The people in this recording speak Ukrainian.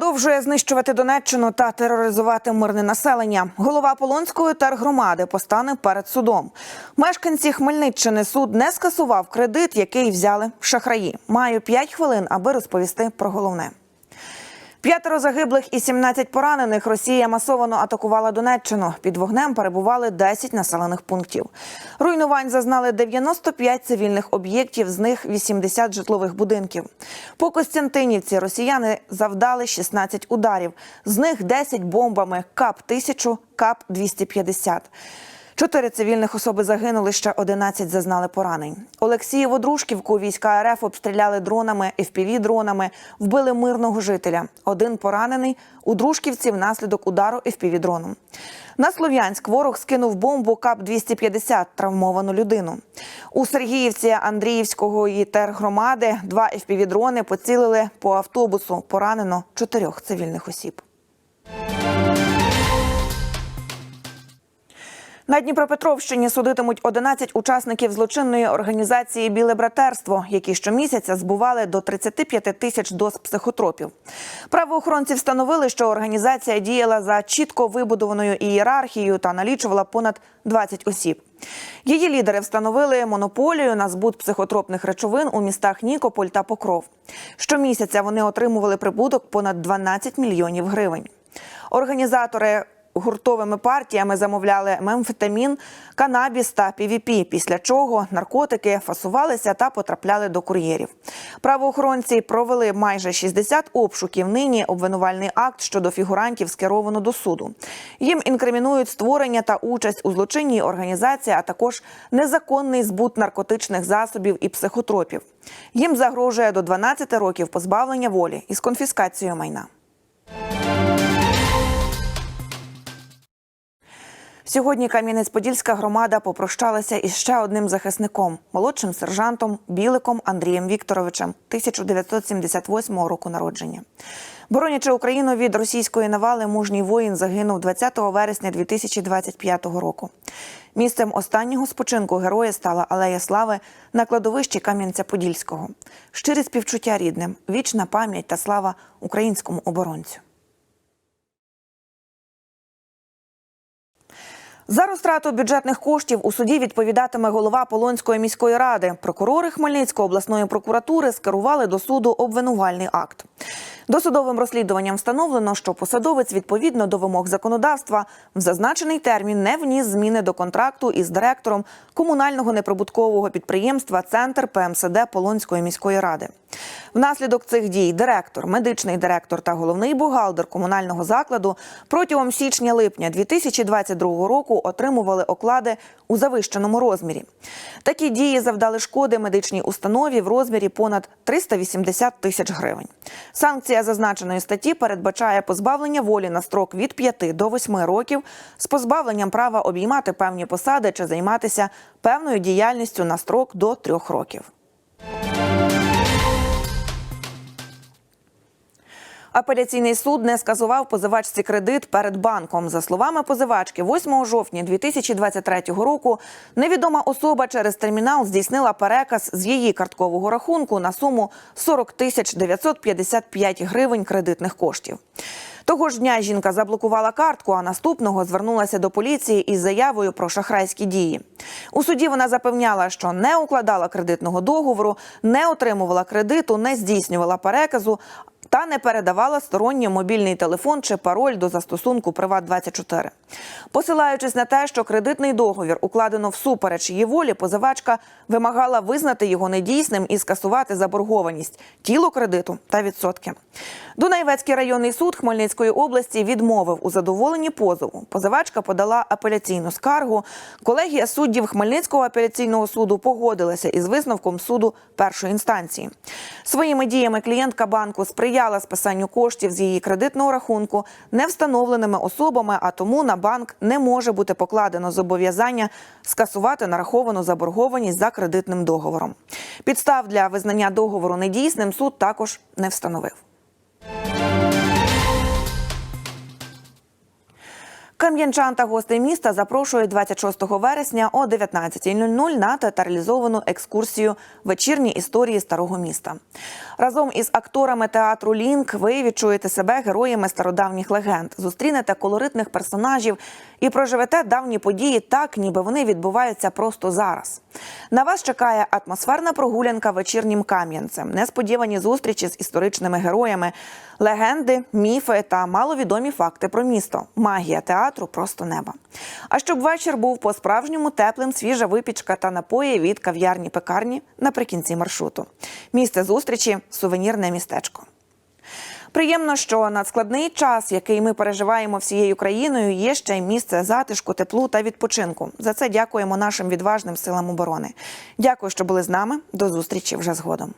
Продовжує знищувати Донеччину та тероризувати мирне населення. Голова Полонської тергромади постане перед судом. Мешканці Хмельниччини суд не скасував кредит, який взяли шахраї. Маю 5 хвилин, аби розповісти про головне. П'ятеро загиблих і 17 поранених Росія масово атакувала Донеччину. Під вогнем перебували 10 населених пунктів. Руйнувань зазнали 95 цивільних об'єктів, з них 80 житлових будинків. По Костянтинівці росіяни завдали 16 ударів, з них 10 бомбами КАП-1000, КАП-250. Чотири цивільних особи загинули, ще 11 зазнали поранень. Олексієву Дружківку війська РФ обстріляли дронами, FPV-дронами, вбили мирного жителя. Один поранений у Дружківці внаслідок удару FPV-дроном. На Слов'янськ ворог скинув бомбу КАП-250, травмовану людину. У Сергіївці Андріївського і тергромади два FPV-дрони поцілили по автобусу. Поранено чотирьох цивільних осіб. На Дніпропетровщині судитимуть 11 учасників злочинної організації Біле братерство, які щомісяця збували до 35 тисяч доз психотропів. Правоохоронці встановили, що організація діяла за чітко вибудованою ієрархією та налічувала понад 20 осіб. Її лідери встановили монополію на збут психотропних речовин у містах Нікополь та Покров. Щомісяця вони отримували прибуток понад 12 мільйонів гривень. Організатори гуртовими партіями замовляли мемфетамін, канабіс та півіпі, після чого наркотики фасувалися та потрапляли до кур'єрів. Правоохоронці провели майже 60 обшуків. Нині обвинувальний акт щодо фігурантів скеровано до суду. Їм інкримінують створення та участь у злочинній організації, а також незаконний збут наркотичних засобів і психотропів. Їм загрожує до 12 років позбавлення волі із конфіскацією майна. Сьогодні Кам'янець-Подільська громада попрощалася із ще одним захисником, молодшим сержантом Біликом Андрієм Вікторовичем, 1978 року народження. Боронячи Україну від російської навали, мужній воїн загинув 20 вересня 2025 року. Місцем останнього спочинку героя стала Алея Слави на кладовищі Кам'янця-Подільського. Щирі співчуття рідним, вічна пам'ять та слава українському оборонцю. За розтрату бюджетних коштів у суді відповідатиме голова Полонської міської ради. Прокурори Хмельницької обласної прокуратури скерували до суду обвинувальний акт. Досудовим розслідуванням встановлено, що посадовець відповідно до вимог законодавства в зазначений термін не вніс зміни до контракту із директором комунального неприбуткового підприємства Центр ПМСД Полонської міської ради. Внаслідок цих дій директор, медичний директор та головний бухгалтер комунального закладу протягом січня-липня 2022 року отримували оклади у завищеному розмірі. Такі дії завдали шкоди медичній установі в розмірі понад 380 тисяч гривень. Санкція зазначеної статті передбачає позбавлення волі на строк від 5 до 8 років з позбавленням права обіймати певні посади чи займатися певною діяльністю на строк до 3 років. Апеляційний суд не сказував позивачці кредит перед банком. За словами позивачки, 8 жовтня 2023 року невідома особа через термінал здійснила переказ з її карткового рахунку на суму 40 тисяч 955 гривень кредитних коштів. Того ж дня жінка заблокувала картку, а наступного звернулася до поліції із заявою про шахрайські дії. У суді вона запевняла, що не укладала кредитного договору, не отримувала кредиту, не здійснювала переказу, та не передавала сторонній мобільний телефон чи пароль до застосунку Приват 24 Посилаючись на те, що кредитний договір укладено всупереч її волі, позивачка вимагала визнати його недійсним і скасувати заборгованість, тіло кредиту та відсотки. Дунаєвецький районний суд Хмельницької області відмовив у задоволенні позову. Позивачка подала апеляційну скаргу. Колегія суддів Хмельницького апеляційного суду погодилася із висновком суду першої інстанції. Своїми діями клієнтка банку сприяла списанню коштів з її кредитного рахунку не встановленими особами, а тому на банк не може бути покладено зобов'язання скасувати нараховану заборгованість за кредитним договором. Підстав для визнання договору недійсним суд також не встановив. Кам'янчан та гостей міста запрошують 26 вересня о 19.00 на театралізовану екскурсію вечірні історії старого міста. Разом із акторами театру Лінк ви відчуєте себе героями стародавніх легенд, зустрінете колоритних персонажів і проживете давні події так, ніби вони відбуваються просто зараз. На вас чекає атмосферна прогулянка вечірнім кам'янцем, несподівані зустрічі з історичними героями, легенди, міфи та маловідомі факти про місто. Магія театру просто неба. А щоб вечір був по-справжньому теплим, свіжа випічка та напої від кав'ярні пекарні наприкінці маршруту. Місце зустрічі сувенірне містечко. Приємно, що надскладний час, який ми переживаємо всією країною, є ще й місце затишку, теплу та відпочинку. За це дякуємо нашим відважним силам оборони. Дякую, що були з нами. До зустрічі вже згодом.